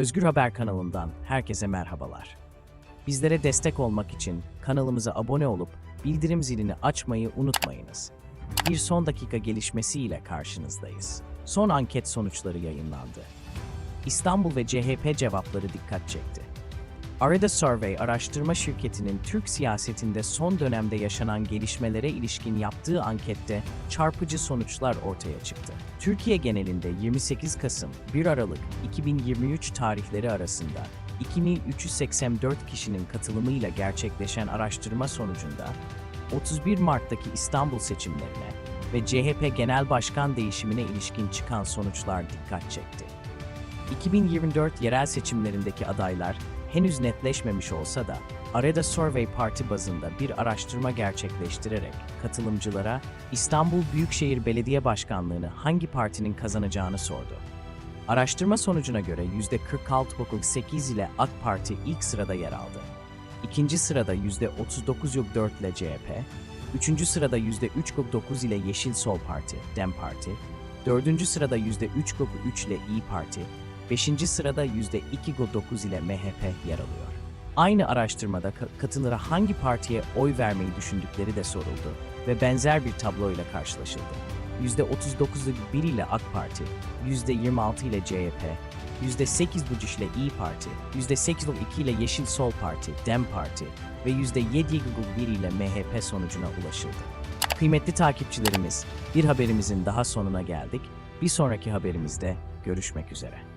Özgür Haber kanalından herkese merhabalar. Bizlere destek olmak için kanalımıza abone olup bildirim zilini açmayı unutmayınız. Bir son dakika gelişmesiyle karşınızdayız. Son anket sonuçları yayınlandı. İstanbul ve CHP cevapları dikkat çekti. Arada Survey araştırma şirketinin Türk siyasetinde son dönemde yaşanan gelişmelere ilişkin yaptığı ankette çarpıcı sonuçlar ortaya çıktı. Türkiye genelinde 28 Kasım 1 Aralık 2023 tarihleri arasında 2384 kişinin katılımıyla gerçekleşen araştırma sonucunda 31 Mart'taki İstanbul seçimlerine ve CHP Genel Başkan değişimine ilişkin çıkan sonuçlar dikkat çekti. 2024 yerel seçimlerindeki adaylar henüz netleşmemiş olsa da Arada Survey Parti bazında bir araştırma gerçekleştirerek katılımcılara İstanbul Büyükşehir Belediye Başkanlığını hangi partinin kazanacağını sordu. Araştırma sonucuna göre %46,8 ile AK Parti ilk sırada yer aldı. İkinci sırada %39,4 ile CHP, üçüncü sırada %3,9 ile Yeşil Sol Parti, DEM Parti, dördüncü sırada %3,3 ile İyi Parti, beşinci sırada %2,9 ile MHP yer alıyor. Aynı araştırmada ka- katılımcılara hangi partiye oy vermeyi düşündükleri de soruldu ve benzer bir tabloyla karşılaşıldı. %39,1 ile AK Parti, %26 ile CHP, %8,5 ile İyi Parti, %8,2 ile Yeşil Sol Parti, DEM Parti ve %7,1 ile MHP sonucuna ulaşıldı. Kıymetli takipçilerimiz, bir haberimizin daha sonuna geldik. Bir sonraki haberimizde görüşmek üzere.